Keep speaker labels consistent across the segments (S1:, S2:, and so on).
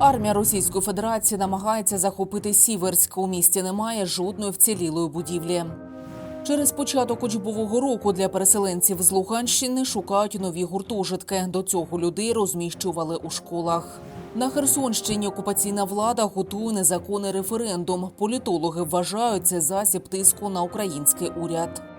S1: Армія Російської Федерації намагається захопити Сіверськ. У місті немає жодної вцілілої будівлі. Через початок учбового року для переселенців з Луганщини шукають нові гуртожитки. До цього людей розміщували у школах. На Херсонщині окупаційна влада готує незаконний референдум. Політологи вважають це засіб тиску на український уряд.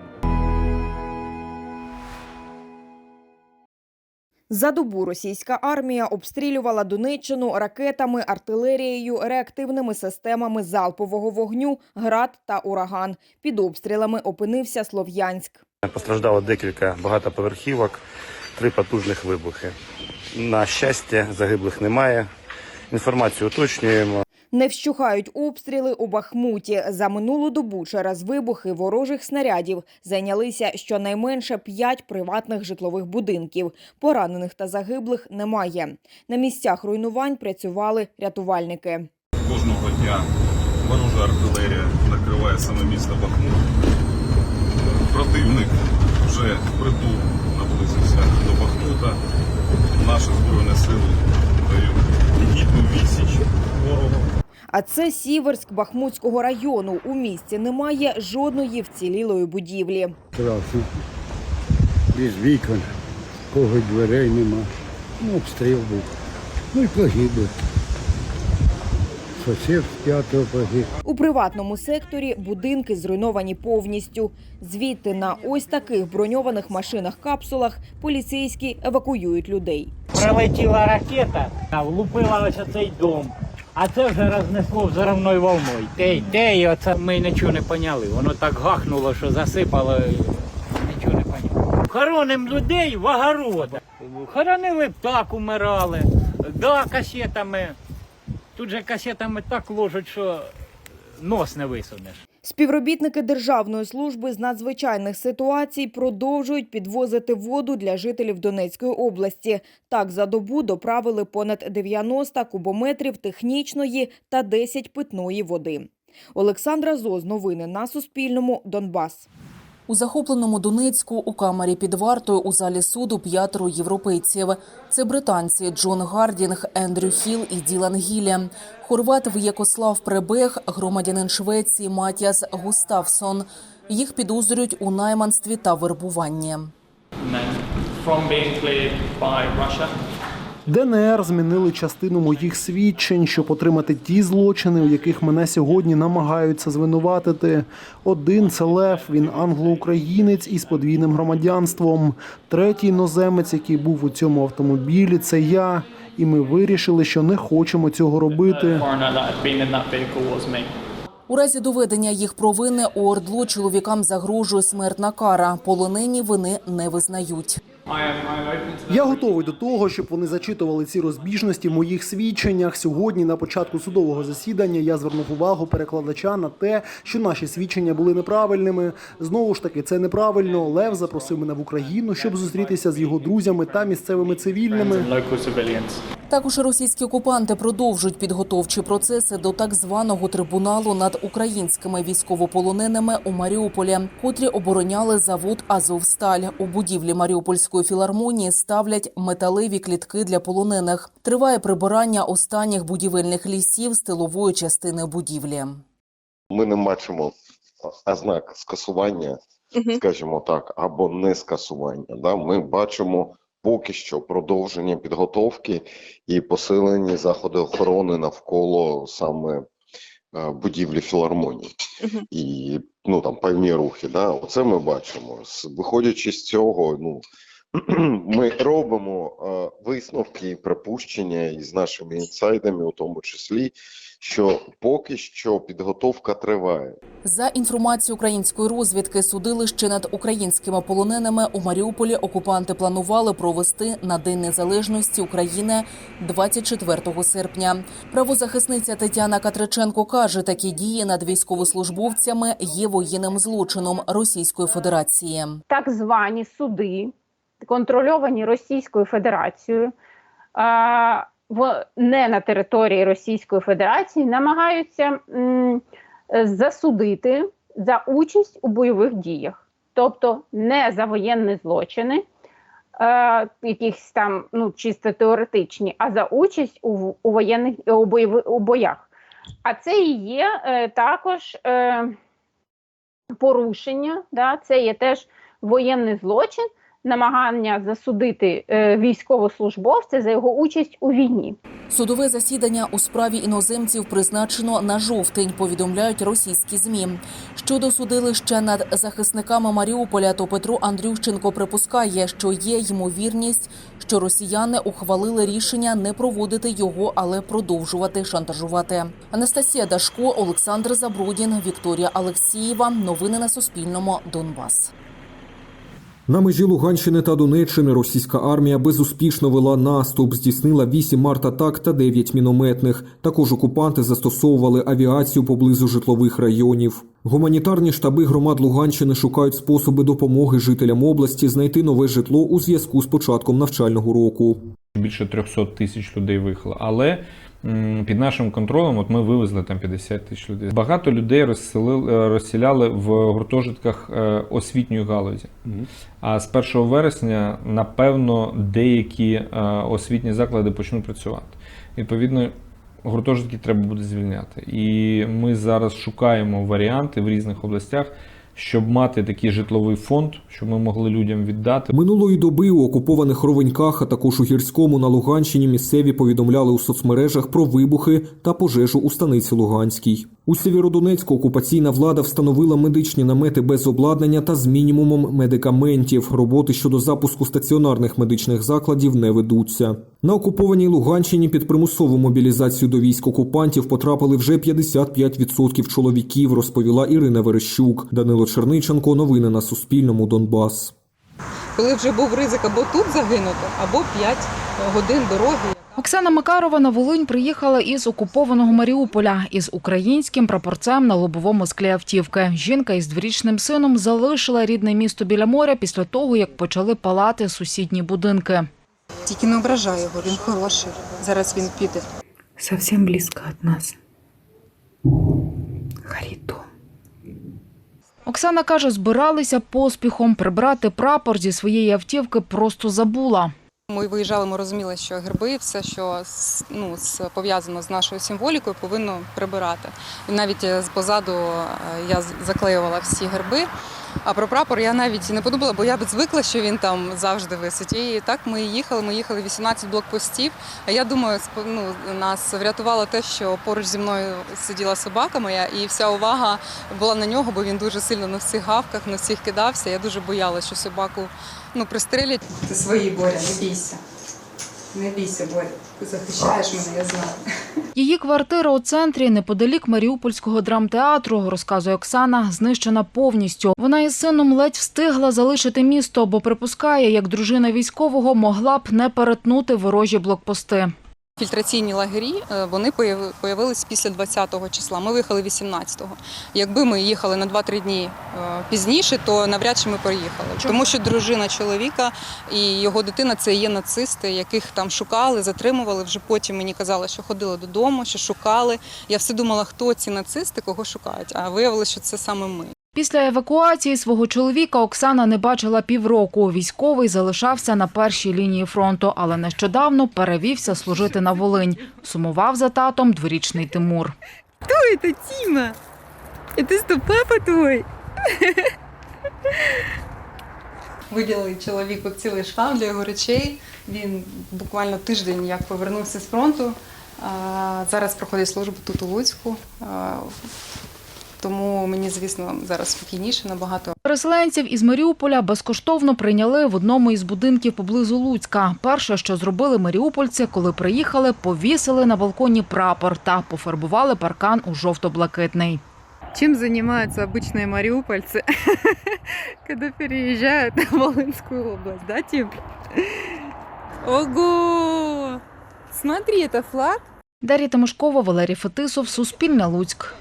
S2: За добу російська армія обстрілювала Донеччину ракетами, артилерією, реактивними системами залпового вогню, град та ураган. Під обстрілами опинився Слов'янськ.
S3: Постраждало декілька багатоповерхівок, три потужних вибухи. На щастя, загиблих немає. Інформацію уточнюємо.
S2: Не вщухають обстріли у Бахмуті. За минулу добу через вибухи ворожих снарядів зайнялися щонайменше п'ять приватних житлових будинків. Поранених та загиблих немає. На місцях руйнувань працювали рятувальники.
S4: Кожного дня ворожа артилерія накриває саме місто Бахмут. Противник вже впритул наблизився до Бахмута. Наші збройні сили дають гідну відсіч ворогу.
S2: А це Сіверськ Бахмутського району. У місті немає жодної вцілілої будівлі.
S5: Страшно. Без вікон, кого дверей нема. Ну, обстріл був. Ну і погибли. Сусід з п'ятого погиб.
S2: У приватному секторі будинки зруйновані повністю. Звідти на ось таких броньованих машинах-капсулах поліцейські евакуюють людей.
S6: Прилетіла ракета, та влупила ось оцей дом. А це вже рознесло взривною волною. Те, те, і оце ми нічого не поняли. Воно так гахнуло, що засипало, нічого не поняли. Хороним людей в огородах. Хоронили так, умирали. Да, касетами. Тут же касетами так ложать, що нос не висунеш.
S2: Співробітники Державної служби з надзвичайних ситуацій продовжують підвозити воду для жителів Донецької області. Так, за добу доправили понад 90 кубометрів технічної та 10 питної води. Олександра Зоз. Новини на Суспільному. Донбас.
S1: У захопленому Донецьку у камері під вартою у залі суду п'ятеро європейців. Це британці Джон Гардінг, Ендрю Хіл і Ділан Гілля. Хорват В'єкослав Пребег, громадянин Швеції Матіас Густавсон. Їх підозрюють у найманстві та вербуванні.
S7: ДНР змінили частину моїх свідчень, щоб отримати ті злочини, у яких мене сьогодні намагаються звинуватити. Один це Лев, він англо-українець із подвійним громадянством. Третій іноземець, який був у цьому автомобілі, це я. І ми вирішили, що не хочемо цього робити.
S1: У разі доведення їх провини у ОРДЛО чоловікам загрожує смертна кара. Полонені вини не визнають.
S7: Я готовий до того, щоб вони зачитували ці розбіжності в моїх свідченнях. Сьогодні, на початку судового засідання, я звернув увагу перекладача на те, що наші свідчення були неправильними. Знову ж таки, це неправильно. Лев запросив мене в Україну, щоб зустрітися з його друзями та місцевими цивільними.
S1: Також російські окупанти продовжують підготовчі процеси до так званого трибуналу над українськими військовополоненими у Маріуполі, котрі обороняли завод Азовсталь. У будівлі Маріупольської філармонії ставлять металеві клітки для полонених. Триває прибирання останніх будівельних лісів з тилової частини будівлі.
S8: ми не бачимо ознак скасування, скажімо так, або не скасування. Да? Ми бачимо поки що продовження підготовки і посилені заходи охорони навколо саме е, будівлі філармонії. І ну там певні рухи. Да? Оце ми бачимо. З- Виходячи з цього, ну ми робимо е, висновки і припущення із нашими інсайдами, у тому числі, що поки що підготовка триває.
S1: За інформацією української розвідки, судилище над українськими полоненими у Маріуполі окупанти планували провести на День Незалежності України 24 серпня. Правозахисниця Тетяна Катриченко каже, такі дії над військовослужбовцями є воєнним злочином Російської Федерації.
S9: так звані суди, контрольовані Російською Федерацією, не на території Російської Федерації, намагаються засудити за участь у бойових діях, тобто не за воєнні злочини, якихось там ну, чисто теоретичні, а за участь у, у воєнних у, бойови, у боях. А це і є е, також е, порушення, да, це є теж воєнний злочин, намагання засудити е, військовослужбовця за його участь у війні.
S1: Судове засідання у справі іноземців призначено на жовтень. Повідомляють російські змі. Щодо судилища над захисниками Маріуполя, то Петро Андрющенко припускає, що є ймовірність, що росіяни ухвалили рішення не проводити його, але продовжувати шантажувати. Анастасія Дашко, Олександр Забродін, Вікторія Алексієва. Новини на Суспільному. Донбас.
S10: На межі Луганщини та Донеччини російська армія безуспішно вела наступ, здійснила 8 артатак та 9 мінометних. Також окупанти застосовували авіацію поблизу житлових районів. Гуманітарні штаби громад Луганщини шукають способи допомоги жителям області знайти нове житло у зв'язку з початком навчального року.
S11: Більше 300 тисяч людей виїхало. Але під нашим контролем от ми вивезли там 50 тисяч людей. Багато людей розселили, е, розселяли в гуртожитках е, освітньої галузі. А з 1 вересня, напевно, деякі е, освітні заклади почнуть працювати. Відповідно, гуртожитки треба буде звільняти. І ми зараз шукаємо варіанти в різних областях, щоб мати такий житловий фонд, що ми могли людям віддати.
S10: Минулої доби у окупованих Ровеньках, а також у Гірському на Луганщині місцеві повідомляли у соцмережах про вибухи та пожежу у станиці Луганській. У Сєвєродонецьку окупаційна влада встановила медичні намети без обладнання та з мінімумом медикаментів. Роботи щодо запуску стаціонарних медичних закладів не ведуться. На окупованій Луганщині під примусову мобілізацію до військ окупантів потрапили вже 55% чоловіків, розповіла Ірина Верещук. Данило Черниченко. Новини на Суспільному. Донбас.
S12: коли вже був ризик або тут загинути, або 5 годин дороги.
S13: Оксана Макарова на Волинь приїхала із окупованого Маріуполя із українським прапорцем на лобовому склі автівки. Жінка із дворічним сином залишила рідне місто біля моря після того, як почали палати сусідні будинки.
S12: Тільки не ображай його, він хороший. Зараз він піде.
S14: Совсем близко от нас. Дом.
S13: Оксана каже, збиралися поспіхом прибрати прапор зі своєї автівки, просто забула.
S12: Ми виїжджали, ми розуміли, що герби, все, що ну, пов'язано з нашою символікою, повинно прибирати. І навіть е, позаду е, я заклеювала всі герби. А про прапор я навіть не подумала, бо я б звикла, що він там завжди висить. І так ми їхали. Ми їхали 18 блокпостів. А я думаю, ну, нас врятувало те, що поруч зі мною сиділа собака моя, і вся увага була на нього, бо він дуже сильно на всіх гавках, на всіх кидався. Я дуже боялася, що собаку ну, пристрелять. Ти свої Боря, не бійся. Не бійся, Боря. Ти захищаєш мене, я знаю.
S13: Її квартира у центрі неподалік Маріупольського драмтеатру, розказує Оксана, знищена повністю. Вона із сином ледь встигла залишити місто, бо припускає, як дружина військового могла б не перетнути ворожі блокпости.
S12: Фільтраційні лагері е, вони появились після 20-го числа. Ми виїхали 18-го. Якби ми їхали на 2-3 дні е, пізніше, то навряд чи ми приїхали. Тому що дружина чоловіка і його дитина це є нацисти, яких там шукали, затримували. Вже потім мені казали, що ходили додому, що шукали. Я все думала, хто ці нацисти, кого шукають. А виявилося, що це саме ми.
S13: Після евакуації свого чоловіка Оксана не бачила півроку. Військовий залишався на першій лінії фронту, але нещодавно перевівся служити на Волинь. Сумував за татом дворічний Тимур.
S14: Кто это, Тима? Это что, папа твой?
S12: Виділили чоловіку цілий шкаф для його речей. Він буквально тиждень як повернувся з фронту. Зараз проходить службу тут у Луцьку. А, Тому мені, звісно, зараз спокійніше набагато.
S13: Переселенців із Маріуполя безкоштовно прийняли в одному із будинків поблизу Луцька. Перше, що зробили маріупольці, коли приїхали, повісили на балконі прапор та пофарбували паркан у жовто-блакитний.
S14: Чем занимаются обычные мариупольцы, когда переезжают в Волынскую область, да, Тим? Ого! Смотри, это флаг.
S13: Дар'я Тимошкова, Валерій Фетисов, Суспільне Луцьк.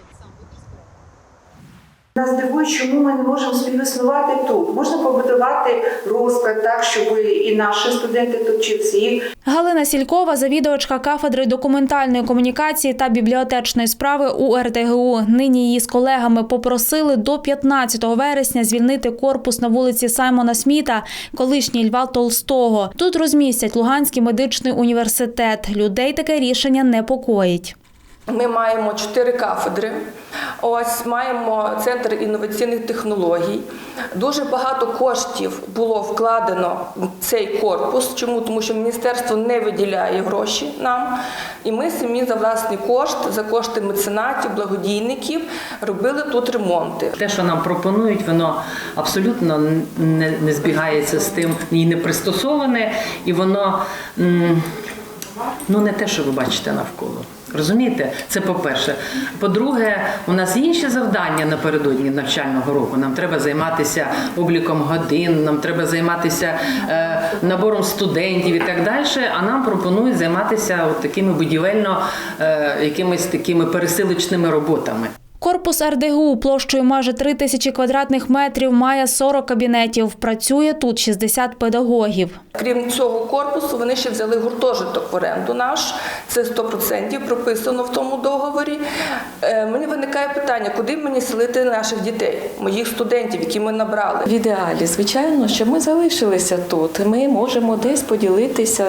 S15: Нас дивує, чому ми не можемо співіснувати тут. Можна побудувати розклад так, щоб і наші студенти тут вчилися, і
S16: Галина Сількова, завідувачка кафедри документальної комунікації та бібліотечної справи у РТГУ. Нині її з колегами попросили до 15 вересня звільнити корпус на вулиці Саймона Сміта, колишній Льва Толстого. Тут розмістять Луганський медичний університет. Людей таке рішення непокоїть.
S17: Ми маємо чотири кафедри. Ось маємо центр інноваційних технологій. Дуже багато коштів було вкладено в цей корпус. Чому? Тому що міністерство не виділяє гроші нам. І ми самі за власний кошт, за кошти меценатів, благодійників робили тут ремонти.
S18: Те, що нам пропонують, воно абсолютно не, не збігається з тим і не пристосоване, і воно ну не те, що ви бачите навколо. Розумієте, це по-перше. По-друге, у нас інші завдання напередодні навчального року. Нам треба займатися обліком годин, нам треба займатися е, набором студентів і так далі. А нам пропонують займатися от такими будівельно е, якимись такими пересилочними роботами.
S16: Корпус РДГУ площею майже 3 тисячі квадратних метрів має 40 кабінетів. Працює тут 60 педагогів.
S17: Крім цього корпусу, вони ще взяли гуртожиток в оренду наш. Це 100% прописано в тому договорі. Е, Мені виникає питання, куди мені селити наших дітей, моїх студентів, які ми набрали.
S19: В ідеалі, звичайно, що ми залишилися тут. Ми можемо десь поділитися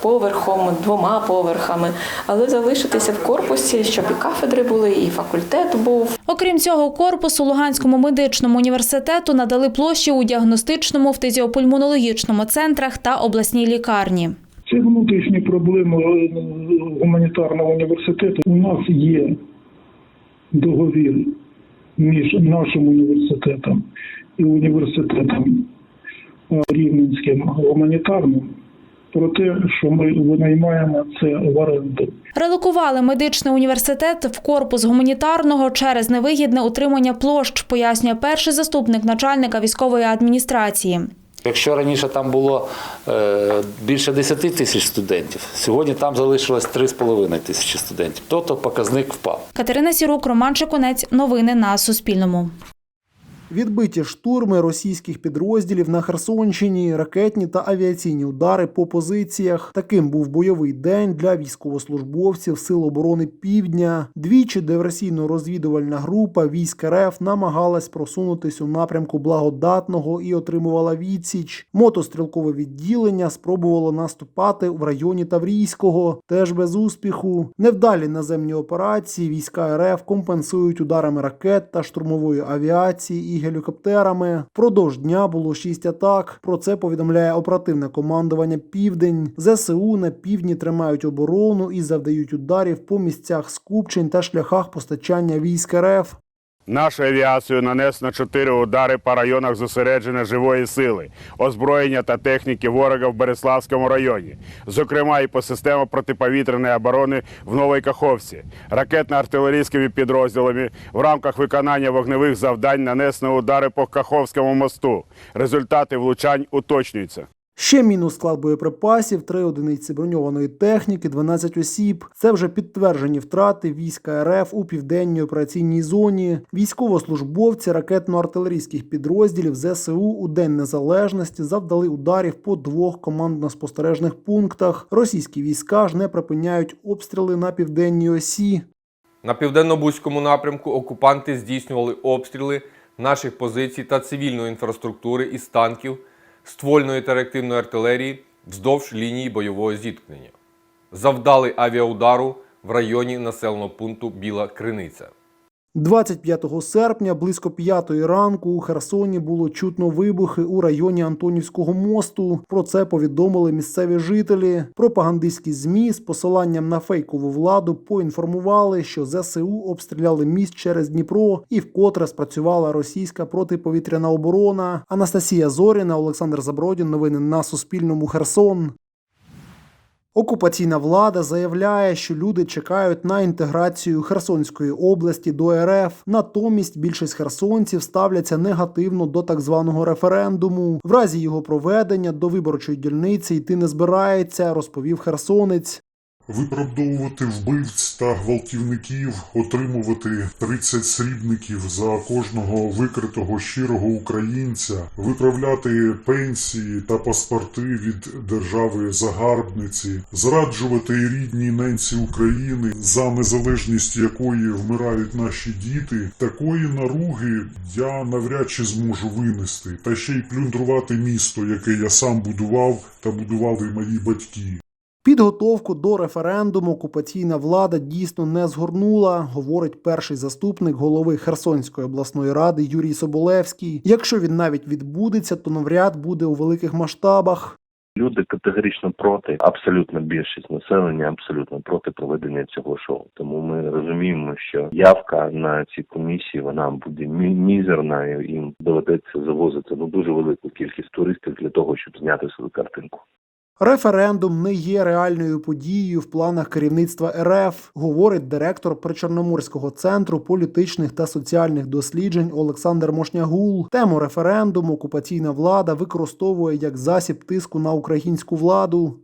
S19: поверхом, двома поверхами, але залишитися в корпусі, щоб і кафедри були, і факультет був.
S16: Окрім цього корпусу, Луганському медичному університету надали площі у діагностичному, фтизіопульмонологічному центрах та обласній лікарні.
S20: Це внутрішні проблеми е, гуманітарного університету. У нас є договір між нашим університетом і університетом е, Рівненським гуманітарним про те, що ми винаймаємо це в оренду.
S16: Релокували медичний університет в корпус гуманітарного через невигідне утримання площ, пояснює перший заступник начальника військової адміністрації.
S21: Якщо раніше там було е, більше 10 тисяч студентів, сьогодні там залишилось 3,5 тисячі студентів. Тобто показник впав.
S16: Катерина Сірук, Роман Чеконець, Новини на Суспільному.
S7: Відбиті штурми російських підрозділів на Херсонщині, ракетні та авіаційні удари по позиціях. Таким був бойовий день для військовослужбовців Сил оборони Півдня. Двічі диверсійно-розвідувальна група військ РФ намагалась просунутись у напрямку благодатного і отримувала відсіч. Мотострілкове відділення спробувало наступати в районі Таврійського, теж без успіху. Невдалі наземні операції війська РФ компенсують ударами ракет та штурмової авіації і гелікоптерами. Впродовж дня було шість атак. Про це повідомляє оперативне командування Південь. ЗСУ на півдні тримають оборону і завдають ударів по місцях скупчень та шляхах постачання військ РФ.
S22: Нашою авіацією нанесено чотири удари по районах зосередження живої сили, озброєння та техніки ворога в Береславському районі, зокрема і по системі протиповітряної оборони в Новій Каховці, ракетно-артилерійськими підрозділами в рамках виконання вогневих завдань нанесено удари по Каховському мосту. Результати влучань уточнюються.
S7: Ще мінус склад боєприпасів, 3 одиниці броньованої техніки, 12 осіб. Це вже підтверджені втрати війська РФ у південній операційній зоні. Військовослужбовці ракетно-артилерійських підрозділів ЗСУ у День Незалежності завдали ударів по двох командно-спостережних пунктах. Російські війська ж не припиняють обстріли на південній осі.
S23: На південно-бузькому напрямку окупанти здійснювали обстріли наших позицій та цивільної інфраструктури із танків, ствольної та реактивної артилерії вздовж лінії бойового зіткнення. Завдали авіаудару в районі населеного пункту Біла Криниця.
S7: 25 серпня близько 5 ранку у Херсоні було чутно вибухи у районі Антонівського мосту. Про це повідомили місцеві жителі. Пропагандистські змі з посиланням на фейкову владу поінформували, що ЗСУ обстріляли міст через Дніпро і вкотре спрацювала російська протиповітряна оборона. Анастасія Зоріна, Олександр Забродін. Новини на Суспільному. Херсон. Окупаційна влада заявляє, що люди чекають на інтеграцію Херсонської області до РФ. Натомість більшість херсонців ставляться негативно до так званого референдуму. В разі його проведення до виборчої дільниці йти не збирається, розповів херсонець.
S24: Виправдовувати вбивць та гвалтівників, отримувати 30 срібників за кожного викритого щирого українця, виправляти пенсії та паспорти від держави загарбниці, зраджувати рідній ненці України, за незалежність якої вмирають наші діти, такої наруги я навряд чи зможу винести, та ще й плюндрувати місто, яке я сам будував та будували мої батьки.
S7: Підготовку до референдуму окупаційна влада дійсно не згорнула, говорить перший заступник голови Херсонської обласної ради Юрій Соболевський. Якщо він навіть відбудеться, то навряд буде у великих масштабах.
S25: Люди категорично проти, абсолютно більшість населення абсолютно проти проведення цього шоу. Тому ми розуміємо, що явка на ці комісії вона буде мі- мізерна, і їм доведеться завозити ну дуже велику кількість туристів для того, щоб зняти свою картинку.
S7: Референдум не є реальною подією в планах керівництва РФ, говорить директор Причорноморського центру політичних та соціальних досліджень Олександр Мошнягул. Тему референдуму окупаційна влада використовує як засіб тиску на українську владу.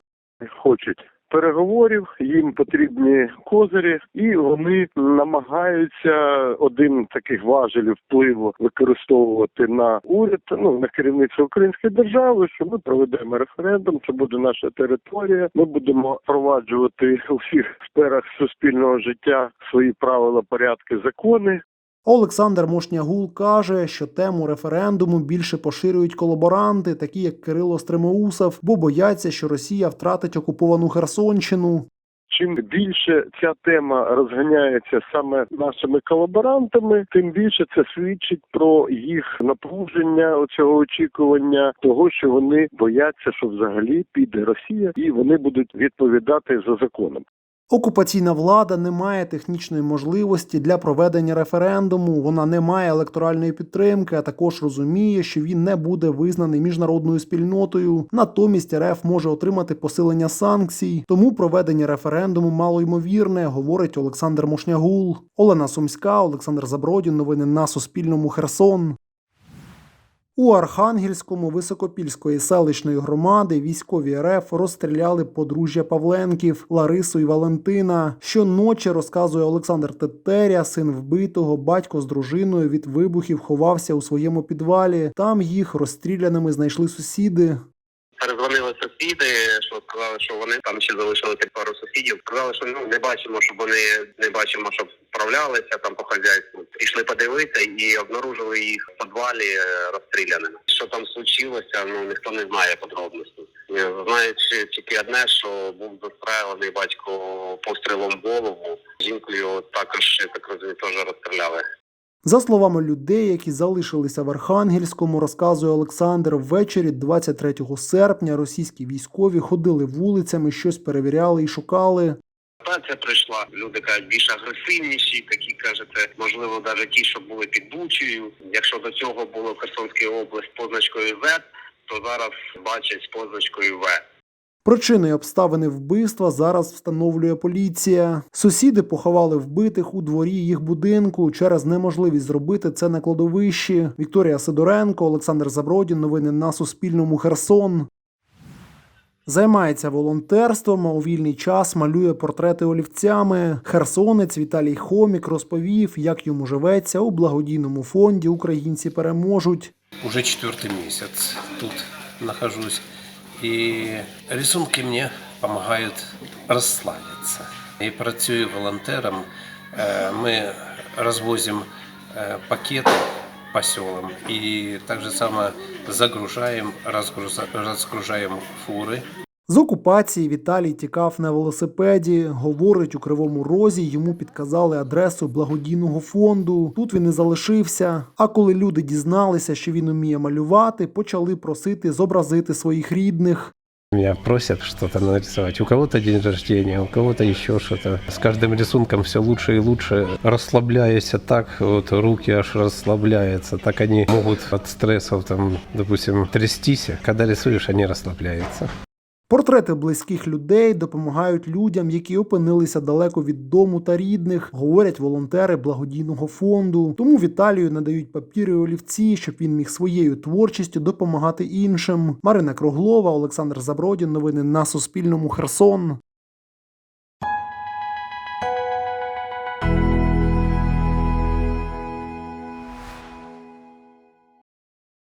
S20: хочуть переговорів, їм потрібні козирі, і вони намагаються один таких важелів впливу використовувати на уряд, ну на керівництво української держави. Що ми проведемо референдум, це буде наша територія. Ми будемо впроваджувати у всіх сферах суспільного життя свої правила, порядки, закони.
S7: Олександр Мошнягул каже, що тему референдуму більше поширюють колаборанти, такі як Кирило Стремоусов, бо бояться, що Росія втратить окуповану Херсонщину.
S20: Чим більше ця тема розганяється саме нашими колаборантами, тим більше це свідчить про їх напруження цього очікування, того що вони бояться, що взагалі піде Росія, і вони будуть відповідати за законом.
S7: Окупаційна влада не має технічної можливості для проведення референдуму. Вона не має електоральної підтримки, а також розуміє, що він не буде визнаний міжнародною спільнотою. Натомість РФ може отримати посилення санкцій. Тому проведення референдуму мало ймовірне, говорить Олександр Мошнягул. Олена Сумська, Олександр Забродін. Новини на Суспільному. Херсон. У Архангельському Високопільської селищної громади військові РФ розстріляли подружжя Павленків Ларису і Валентина. Щоночі розказує Олександр Тетеря, син вбитого, батько з дружиною від вибухів ховався у своєму підвалі. Там їх розстріляними знайшли сусіди.
S26: Перезвонили сусіди, що сказали, що вони там ще залишили пару сусідів. Сказали, що ну не бачимо, щоб вони не бачимо, щоб справлялися там по хазяйству. Пішли подивитися і обнаружили їх в підвалі е, розстріляними. Що там случилося, ну ніхто не знає подробностей. Знають тільки одне, що був застрелений батько пострілом в голову. Жінку його також так розумію, теж розстріляли.
S7: За словами людей, які залишилися в Архангельському, розказує Олександр, ввечері 23 серпня російські військові ходили вулицями, щось перевіряли і шукали.
S26: Ситуація прийшла. Люди кажуть більш агресивніші, такі кажете, можливо, навіть ті, що були під Бучею. Якщо до цього було Херсонська область позначкою Z, то зараз бачать з позначкою В.
S7: Причини обставини вбивства зараз встановлює поліція. Сусіди поховали вбитих у дворі їх будинку через неможливість зробити це на кладовищі. Вікторія Сидоренко, Олександр Забродін. Новини на Суспільному. Херсон. Займається волонтерством, а у вільний час малює портрети олівцями. Херсонець Віталій Хомік розповів, як йому живеться у благодійному фонді Українці переможуть.
S27: Уже четвертый месяц тут нахожусь. И рисунки мне помогают расслабиться. И працюю волонтером. Э, Мы развозим э, пакеты по селам и так же само загружаем, разгруза- разгружаем фуры.
S7: З окупації Віталій тікав на велосипеді. Говорить, у кривому розі йому підказали адресу благодійного фонду. Тут він і залишився. А коли люди дізналися, що він уміє малювати, почали просити зобразити своїх рідних.
S27: Меня просят что-то нарисовать. У кого-то день рождения, у кого-то еще что-то. С каждым рисунком все лучше и лучше. Расслабляюсь так, вот руки аж расслабляются. Так они могут от стрессов, там, допустим, трястись. Когда рисуешь, они расслабляются.
S7: Портрети близьких людей допомагають людям, які опинилися далеко від дому та рідних, говорять волонтери благодійного фонду. Тому Віталію надають папір і олівці, щоб він міг своєю творчістю допомагати іншим. Марина Круглова, Олександр Забродін. Новини на Суспільному. Херсон.